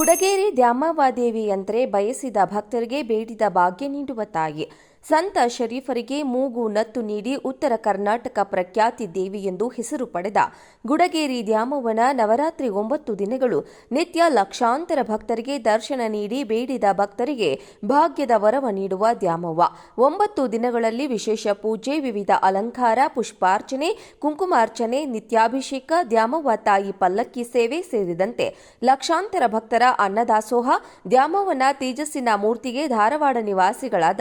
ಗುಡಗೇರಿ ದ್ಯಾಮವ್ವಾದೇವಿ ಯಂತ್ರೆ ಬಯಸಿದ ಭಕ್ತರಿಗೆ ಬೇಡಿದ ಭಾಗ್ಯ ನೀಡುವ ತಾಯಿ. ಸಂತ ಶರೀಫರಿಗೆ ಮೂಗು ನತ್ತು ನೀಡಿ ಉತ್ತರ ಕರ್ನಾಟಕ ಪ್ರಖ್ಯಾತಿ ದೇವಿ ಎಂದು ಹೆಸರು ಪಡೆದ ಗುಡಗೇರಿ ದ್ಯಾಮವ್ವನ ನವರಾತ್ರಿ ಒಂಬತ್ತು ದಿನಗಳು ನಿತ್ಯ ಲಕ್ಷಾಂತರ ಭಕ್ತರಿಗೆ ದರ್ಶನ ನೀಡಿ ಬೇಡಿದ ಭಕ್ತರಿಗೆ ಭಾಗ್ಯದ ವರವ ನೀಡುವ ದ್ಯಾಮವ್ವ. ಒಂಬತ್ತು ದಿನಗಳಲ್ಲಿ ವಿಶೇಷ ಪೂಜೆ, ವಿವಿಧ ಅಲಂಕಾರ, ಪುಷ್ಪಾರ್ಚನೆ, ಕುಂಕುಮಾರ್ಚನೆ, ನಿತ್ಯಾಭಿಷೇಕ, ದ್ಯಾಮವ್ವ ತಾಯಿ ಪಲ್ಲಕ್ಕಿ ಸೇವೆ ಸೇರಿದಂತೆ ಲಕ್ಷಾಂತರ ಭಕ್ತರ ಅನ್ನದಾಸೋಹ, ದ್ಯಾಮವ್ವನ ತೇಜಸ್ಸಿನ ಮೂರ್ತಿಗೆ ಧಾರವಾಡ ನಿವಾಸಿಗಳಾದ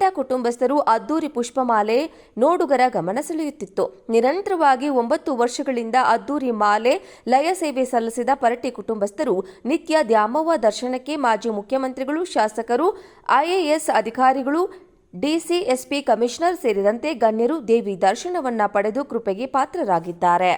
ಪರೀಟ ಕುಟುಂಬಸ್ಥರು ಅದ್ದೂರಿ ಪುಷ್ಪಮಾಲೆ ನೋಡುಗರ ಗಮನ ಸೆಳೆಯುತ್ತಿತ್ತು. ನಿರಂತರವಾಗಿ ಒಂಬತ್ತು ವರ್ಷಗಳಿಂದ ಅದ್ದೂರಿ ಮಾಲೆ, ಲಯ ಸೇವೆ ಸಲ್ಲಿಸಿದ ಪರಟಿ ಕುಟುಂಬಸ್ಥರು ನಿತ್ಯ ದ್ಯಾಮವ್ವ ದರ್ಶನಕ್ಕೆ ಮಾಜಿ ಮುಖ್ಯಮಂತ್ರಿಗಳು, ಶಾಸಕರು, ಐಎಎಸ್ ಅಧಿಕಾರಿಗಳು ಡಿಸಿಎಸ್ಪಿ ಕಮಿಷನರ್ ಸೇರಿದಂತೆ ಗಣ್ಯರು ದೇವಿ ದರ್ಶನವನ್ನ ಪಡೆದು ಕೃಪೆಗೆ ಪಾತ್ರರಾಗಿದ್ದಾರೆ.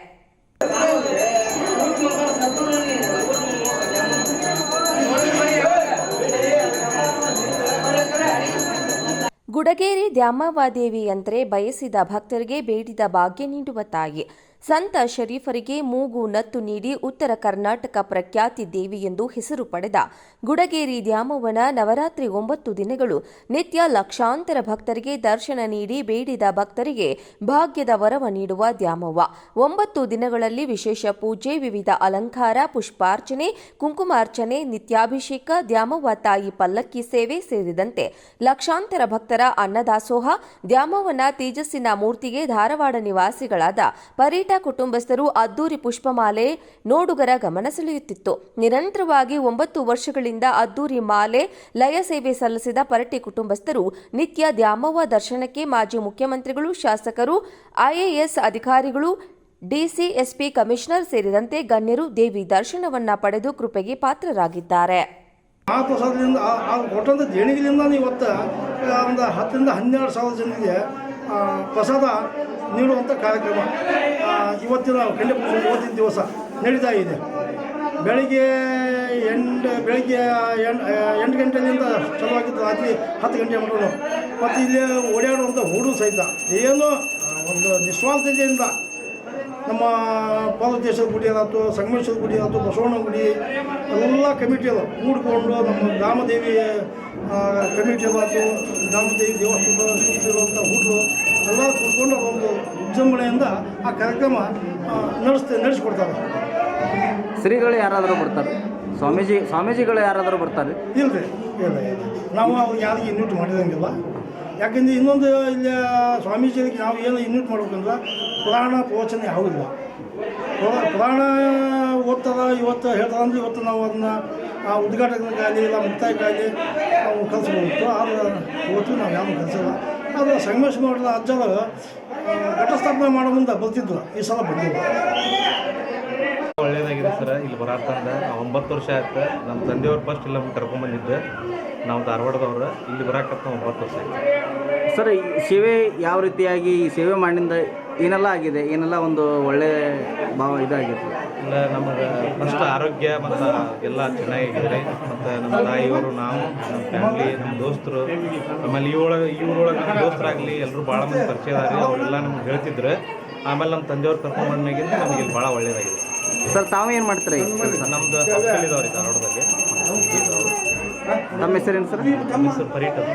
ಗುಡಗೇರಿ ದ್ಯಾಮವ್ವಾದೇವಿ ಅಂದರೆ ಬಯಸಿದ ಭಕ್ತರಿಗೆ ಬೇಡಿದ ಭಾಗ್ಯ ನೀಡುವ ತಾಯಿ. ಸಂತ ಶರೀಫರಿಗೆ ಮೂಗು ನತ್ತು ನೀಡಿ ಉತ್ತರ ಕರ್ನಾಟಕ ಪ್ರಖ್ಯಾತಿ ದೇವಿ ಎಂದು ಹೆಸರು ಪಡೆದ ಗುಡಗೇರಿ ದ್ಯಾಮವ್ವನ ನವರಾತ್ರಿ ಒಂಬತ್ತು ದಿನಗಳು ನಿತ್ಯ ಲಕ್ಷಾಂತರ ಭಕ್ತರಿಗೆ ದರ್ಶನ ನೀಡಿ ಬೇಡಿದ ಭಕ್ತರಿಗೆ ಭಾಗ್ಯದ ವರವ ನೀಡುವ ದ್ಯಾಮವ್ವ. ಒಂಬತ್ತು ದಿನಗಳಲ್ಲಿ ವಿಶೇಷ ಪೂಜೆ, ವಿವಿಧ ಅಲಂಕಾರ, ಪುಷ್ಪಾರ್ಚನೆ, ಕುಂಕುಮಾರ್ಚನೆ, ನಿತ್ಯಾಭಿಷೇಕ, ದ್ಯಾಮವ್ವ ತಾಯಿ ಪಲ್ಲಕ್ಕಿ ಸೇವೆ ಸೇರಿದಂತೆ ಲಕ್ಷಾಂತರ ಭಕ್ತರ ಅನ್ನದಾಸೋಹ, ದ್ಯಾಮವ್ವನ ತೇಜಸ್ಸಿನ ಮೂರ್ತಿಗೆ ಧಾರವಾಡ ನಿವಾಸಿಗಳಾದ ಕುಟುಂಬಸ್ಥರು ಅದ್ದೂರಿ ಪುಷ್ಪಮಾಲೆ ನೋಡುಗರ ಗಮನ ಸೆಳೆಯುತ್ತಿತ್ತು. ನಿರಂತರವಾಗಿ ಒಂಬತ್ತು ವರ್ಷಗಳಿಂದ ಅದ್ದೂರಿ ಮಾಲೆ, ಲಯ ಸೇವೆ ಸಲ್ಲಿಸಿದ ಪರಟಿ ಕುಟುಂಬಸ್ಥರು ನಿತ್ಯ ದ್ಯಾಮವ್ವ ದರ್ಶನಕ್ಕೆ ಮಾಜಿ ಮುಖ್ಯಮಂತ್ರಿಗಳು, ಶಾಸಕರು, ಐಎಎಸ್ ಅಧಿಕಾರಿಗಳು, ಡಿಸಿಎಸ್ಪಿ ಕಮಿಷನರ್ ಸೇರಿದಂತೆ ಗಣ್ಯರು ದೇವಿ ದರ್ಶನವನ್ನ ಪಡೆದು ಕೃಪೆಗೆ ಪಾತ್ರರಾಗಿದ್ದಾರೆ. ಇವತ್ತು ಒಂದು ಹತ್ತರಿಂದ ಹನ್ನೆರಡು ಸಾವಿರ ಜನರಿಗೆ ಪ್ರಸಾದ ನೀಡುವಂಥ ಕಾರ್ಯಕ್ರಮ. ಇವತ್ತಿನ ಕಂಡೆ ಇವತ್ತಿನ ದಿವಸ ನಡೀತಾ ಇದೆ. ಬೆಳಿಗ್ಗೆ ಎಂಟು ಬೆಳಿಗ್ಗೆ ಎಂಟು ಗಂಟೆಯಿಂದ ಆಗಿದ್ದು ರಾತ್ರಿ ಹತ್ತು ಗಂಟೆ ಮಟ್ಟನು ಮತ್ತು ಇಲ್ಲಿ ಓಡಾಡುವಂಥ ಹುಡುಗ ಸಹಿತ. ಏನು ಒಂದು ನಿಸ್ವಾರ್ಥತೆಯಿಂದ ನಮ್ಮ ಪಾದೋದೇಶದ ಗುಡಿ ಅದಾಯ್ತು ಸಂಗಮೇಶ್ವರ ಗುಡಿ ಆಯ್ತು ಬಸವಣ್ಣ ಗುಡಿ ಎಲ್ಲ ಕಮಿಟಿ ಅದ. ಕೂಡಿಕೊಂಡು ನಮ್ಮ ಗ್ರಾಮದೇವಿ ಕಮಿಟಿ ಅದಾಯ್ತು ಗ್ರಾಮದೇವಿ ದೇವಸ್ಥಾನ ಸುತ್ತಿರುವಂಥ ಹುಡುಗರು ಎಲ್ಲ ಕೂಡ್ಕೊಂಡು ಒಂದು ವಿಜೃಂಭಣೆಯಿಂದ ಆ ಕಾರ್ಯಕ್ರಮ ನಡೆಸ್ತೇ ನಡೆಸ್ಕೊಡ್ತಾರೆ. ಶ್ರೀಗಳು ಯಾರಾದರೂ ಬರ್ತಾರೆ? ಸ್ವಾಮೀಜಿ ಸ್ವಾಮೀಜಿಗಳು ಯಾರಾದರೂ ಬರ್ತಾರೆ? ಇಲ್ರಿ ಇಲ್ಲ ಇಲ್ಲ ನಾವು ಯಾರಿಗೆ ಇನ್ವಿಟ್ ಮಾಡಿದಂಗಿಲ್ಲ. ಯಾಕೆಂದ್ರೆ ಇನ್ನೊಂದು ಇಲ್ಲಿ ಸ್ವಾಮೀಜಿಗೆ ನಾವು ಏನು ಇನ್ವಿಟ್ ಮಾಡ್ಬೇಕಂದ್ರೆ ಪುರಾಣ ಪ್ರವಚನ ಯಾವುದಿಲ್ಲ ಪುರಾ- ಪುರಾಣ ಓದ್ತದ ಇವತ್ತು ಹೇಳ್ತಾರೆ ಅಂದ್ರೆ ಇವತ್ತು ನಾವು ಅದನ್ನ, ಆ ಉದ್ಘಾಟನೆಗಾಗಲಿ ಇಲ್ಲ ಮುಕ್ತಾಯಕ್ಕಾಗಲಿ ನಾವು ಕಲಿಸ್ಬೋದಿತ್ತು ಆದರೆ ಓದ್ತೀವಿ ನಾವು ಯಾವ ಕಲಿಸಿಲ್ಲ. ಆದರೆ ಸಂಗಮೇಶ್ ಮಾಡಿದ ಅಜ್ಜರು ಘಟಸ್ಥಾಪನೆ ಮಾಡೋ ಮುಂದೆ ಬರ್ತಿದ್ರು, ಈ ಸಲ ಬಂದಿಲ್ಲ. ಸರ್ ಇಲ್ಲಿ ಬರಾತಂದೆ ಒಂಬತ್ತು ವರ್ಷ ಆಯ್ತು. ನಮ್ಮ ತಂದೆಯವ್ರು ಫಸ್ಟ್ ಇಲ್ಲಿ ನಮ್ಗೆ ಕರ್ಕೊಂಬಂದಿದ್ದು ನಾವು ಧಾರವಾಡದವ್ರು. ಇಲ್ಲಿ ಬರಾಕತ್ತ ಒಂಬತ್ತು ವರ್ಷ ಆಯ್ತು. ಸರ್ ಈ ಸೇವೆ ಯಾವ ರೀತಿಯಾಗಿ ಈ ಸೇವೆ ಮಾಡಿಂದ ಏನೆಲ್ಲ ಆಗಿದೆ? ಏನೆಲ್ಲ ಒಂದು ಒಳ್ಳೆ ಭಾವ ಇದಾಗಿದೆ? ಇಲ್ಲ ನಮಗೆ ಫಸ್ಟ್ ಆರೋಗ್ಯ ಮತ್ತು ಎಲ್ಲ ಚೆನ್ನಾಗಿದೆ ಮತ್ತು ನಮ್ಮ ತಾಯಿಯವರು ನಾವು ನಮ್ಮ ಫ್ಯಾಮ್ಲಿ ನಮ್ಮ ದೋಸ್ತರು ಆಮೇಲೆ ಇವಳೊಳಗೆ ಇವ್ರೊಳಗೆ ನಮ್ಮ ದೋಸ್ತರಾಗಲಿ ಎಲ್ಲರೂ ಭಾಳ ಮಂದಿ ಪರಿಚಯ ಅವರೆಲ್ಲ ನಮ್ಗೆ ಹೇಳ್ತಿದ್ರು. ಆಮೇಲೆ ನಮ್ಮ ತಂದೆಯವ್ರು ಕರ್ಕೊಂಬಂದ್ಮ್ಯಾಗಿಂದ ನಮಗೆ ಇಲ್ಲಿ ಭಾಳ ಒಳ್ಳೇದಾಗಿದೆ. ಸರ್ ತಾವು ಏನು ಮಾಡ್ತೀರಾ? ಈಗ ಕೆಲಸ ನಮ್ದು ಹಾಸ್ಟೆಲ್ ಇದಾವ್ರಿ ಧಾರವಾಡದಲ್ಲಿ. ನಮ್ಮ ಹೆಸರು ಏನು ಸರ್? ನಮ್ಮ ಹೆಸರು ಪರೀಟ್ ಅಂತ.